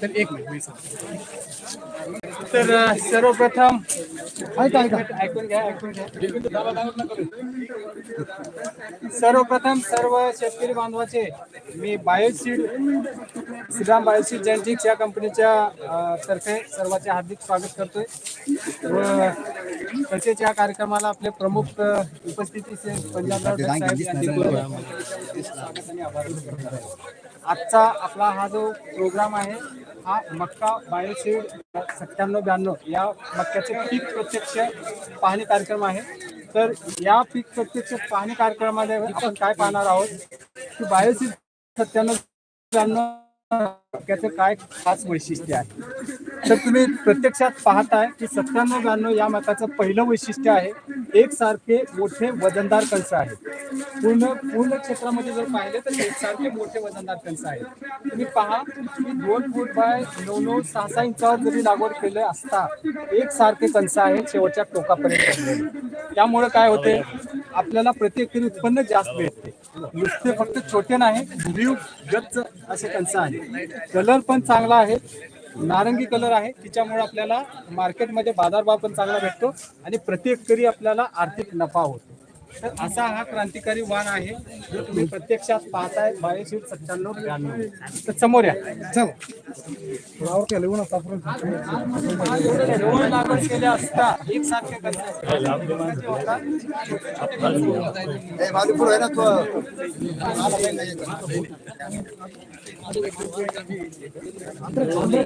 तर एक मिनिट. तर सर्वप्रथम ऐका ऐका. ऐकून घ्या ऐकून घ्या. सर्वप्रथम सर्व शेतकरी बांधवाचे मी बायोसीड श्रीराम बायोसीड जेनेटिक्स या कंपनीच्या तर्फे सर्वांचे हार्दिक स्वागत करतोय. व तसेच या कार्यक्रमाला आपले प्रमुख उपस्थितीचे पंजाबराव देसाई यांचे स्वागत आणि आभार. आजचा आपला हा जो प्रोग्राम आहे हा मक्का बायोसीड सत्त्याण्णव ब्याण्णव या मक्क्याचे पीक प्रत्यक्ष पाहणी कार्यक्रम आहे. तर या पीक प्रत्यक्ष पाहणी कार्यक्रमामध्ये आपण काय पाहणार आहोत की बायोसीड सत्त्याण्णव ब्याण्णव त्याचं काय खास वैशिष्ट्य आहे? तर तुम्ही प्रत्यक्षात पाहताय की सत्त्याण्णव ब्याण्णव या मताचं पहिलं वैशिष्ट्य आहे एकसारखे मोठे वजनदार कंस आहेत. पूर्ण पूर्ण क्षेत्रामध्ये जर पाहिले तर एकसारखे मोठे वजनदार कंस आहेत. तुम्ही पहा दोन फूट बाय नऊ नऊ सहा सहा इंचावर जरी लागवड केले असता एकसारखे कंस आहेत शेवटच्या टोकापर्यंत त्यामुळे काय होते? आपल्याला प्रति उत्पन्न जास्त मिळते. नुसते फक्त छोटे नाही ब्ल्यू गच्च असे कंस आहे कलर पण चांगला आहे. नारंगी कलर आहे. तिच्यामुळे आपल्याला मार्केटमध्ये बाजारभाव पण चांगला भेटतो आणि प्रत्येक एकरी आपल्याला आर्थिक नफा होतो. तर असा हा क्रांतिकारी वाण आहे जो तुम्ही प्रत्यक्षात पाहताय बायोशीट सत्त्याण्णव ब्याण्णव. तर समोर या. चल. लागवड केल्या असता एकसारखे कसे होतात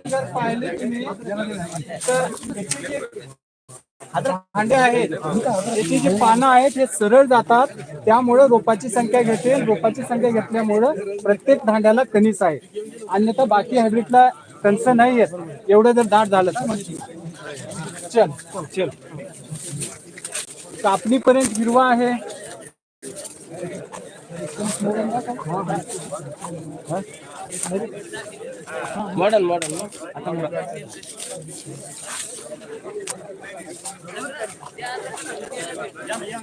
जर पाहिले तुम्ही तर भांडे आहेत. त्याची जी पानं आहेत हे सरळ जातात. त्यामुळं रोपाची संख्या घेते रोपाची संख्या घेतल्यामुळं प्रत्येक भांड्याला कणीस आहे. अन्यथा बाकी हायब्रिडला कणस नाही आहेत. एवढं जर दाट झालं तर. चल. चल. कापणीपर्यंत हिरवा आहे. Modern modern. Yeah, yeah, yeah.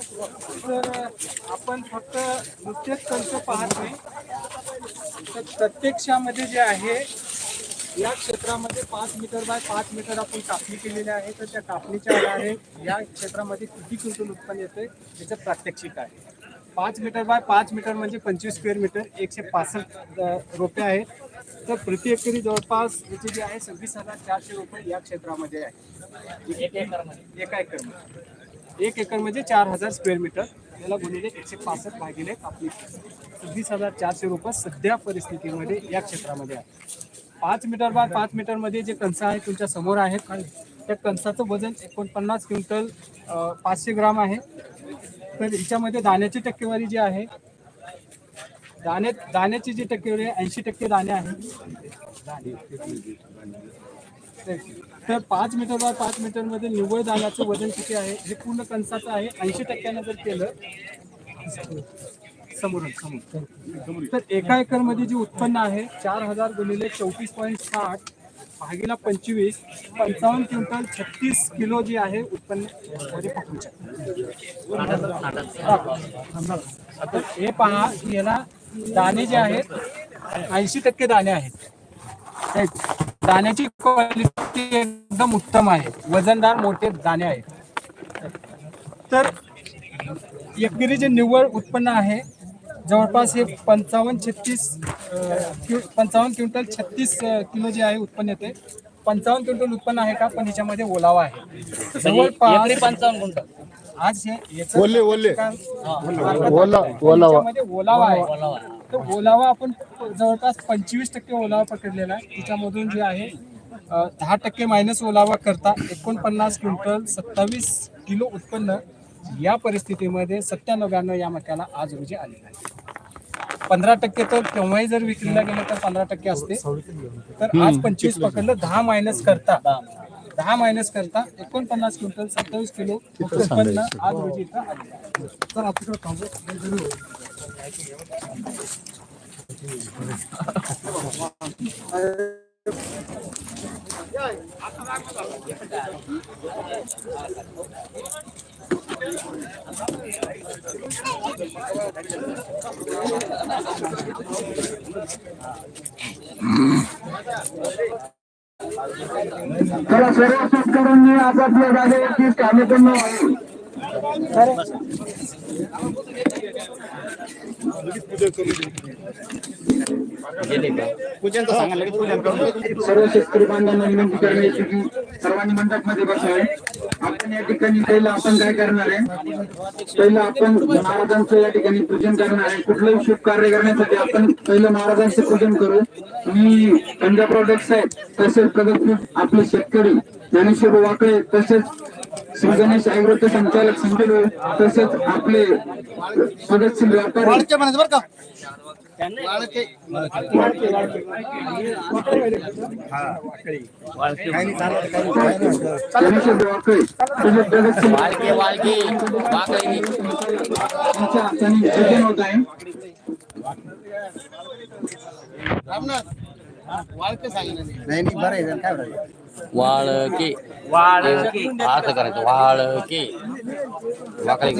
तर आपण फक्त नुकतेच कंस पाहत नाही. तर प्रत्यक्षामध्ये जे आहे या क्षेत्रामध्ये पाच मीटर बाय पाच मीटर आपण कापणी केलेली आहे. तर त्या कापणीच्या आधारे या क्षेत्रामध्ये किती क्विंटल उत्पन्न येते याचं प्रात्यक्षिक आहे. पाच मीटर बाय पाच मीटर म्हणजे पंचवीस स्क्वेअर मीटर एकशे पासष्ट रोपे आहेत. तर प्रति एकरी जवळपास याचे जे आहे सव्वीस हजार चारशे रुपये या क्षेत्रामध्ये आहे. एक एकर एका एकरमध्ये. एक एकर म्हणजे चार हजार स्क्वेअर मीटर त्याला गुणिले एकशे पासष्ट भागिले आपली. सव्वीस हजार चारशे रुपये सध्या परिस्थितीमध्ये या क्षेत्रामध्ये आहे. पाच मीटर बाय पाच मीटरमध्ये जे कणसं आहे तुमच्यासमोर आहेत. त्या कणसाचं वजन एकोणपन्नास क्विंटल पाचशे ग्राम आहे. तर याच्यामध्ये दाण्याची टक्केवारी जी आहे दाणे दाण्याची जी टक्केवारी आहे ऐंशी टक्के दाणे आहे. तर पाच मीटर बाय पाच मीटरमध्ये निव्वळ दाण्याचं वजन किती आहे? हे पूर्ण कणसाचं आहे. ऐंशी टक्क्यानं जर केलं समोर समोर तर एका एकरमध्ये जे उत्पन्न आहे चार हजार गुणिले चौतीस पॉईंट साठ भागीला पंचवीस पंचावन्न क्विंटल छत्तीस किलो जी आहे उत्पन्न हे पहा याला दाणे जे आहेत ऐंशी टक्के दाणे आहेत. दाण्याची क्वालिटी एकदम उत्तम आहे. वजनदार मोठे दाणे आहेत. तर एकरी जे निव्वळ उत्पन्न आहे जवळपास हे पंचावन्न छत्तीस पंचावन्न क्विंटल छत्तीस किलो जे आहे उत्पन्न येते. पंचावन्न क्विंटल उत्पन्न आहे का? पण याच्यामध्ये ओलावा आहे. एकरी जवळपास पंचावन्न गुंठ आज हे याचं ओले ओले. ओलावा याच्यामध्ये ओलावा आहे. ओलावा तर ओलावा आपण जवळपास पंचवीस टक्के ओलावा पकडलेला आहे. त्याच्यामधून जे आहे दहा टक्के मायनस ओलावा करता एकोणपन्नास क्विंटल सत्तावीस किलो उत्पन्न या परिस्थितीमध्ये सत्त्याण्णव ब्याण्णव या मक्याला आज रोजी आलेला आहे. पंधरा टक्के तर केव्हाही जर विक्रीला गेलं तर पंधरा टक्के असते. तर आज पंचवीस पकडलं दहा मायनस करता. दहा मायनस करता एकोणपन्नास क्विंटल सत्तावीस किलो उत्पन्न आज रोजी इथं आलेलं आहे. तर आपल्याकडे चला सर्व शेतकऱ्यांनी आपापल्या जागेवरती कामे करणं व्हावी सर्व शेतकरी बांधवांना विनंती करण्याची की सर्वांनी मंडपमध्ये बसावे. आपण या ठिकाणी पहिलं आपण काय करणार आहे? पहिलं आपण महाराजांचं या ठिकाणी पूजन करणार आहे. कुठलंही शुभ कार्य करण्यासाठी आपण पहिलं महाराजांचं पूजन करू. मी पंजाब प्रॉडक्ट आहे तसेच प्रगत आपले शेतकरी ज्ञानेश्वर वाकळे तसेच श्री गणेश आयुर्वेद संचालक संजय तसेच आपले प्रगतशील व्यापारी. वाळके. वाळके वाकळी यांच्या हाताने पूजन होत आहे? वाळके. वाळके. असं करायचं. वाळके. वाकळी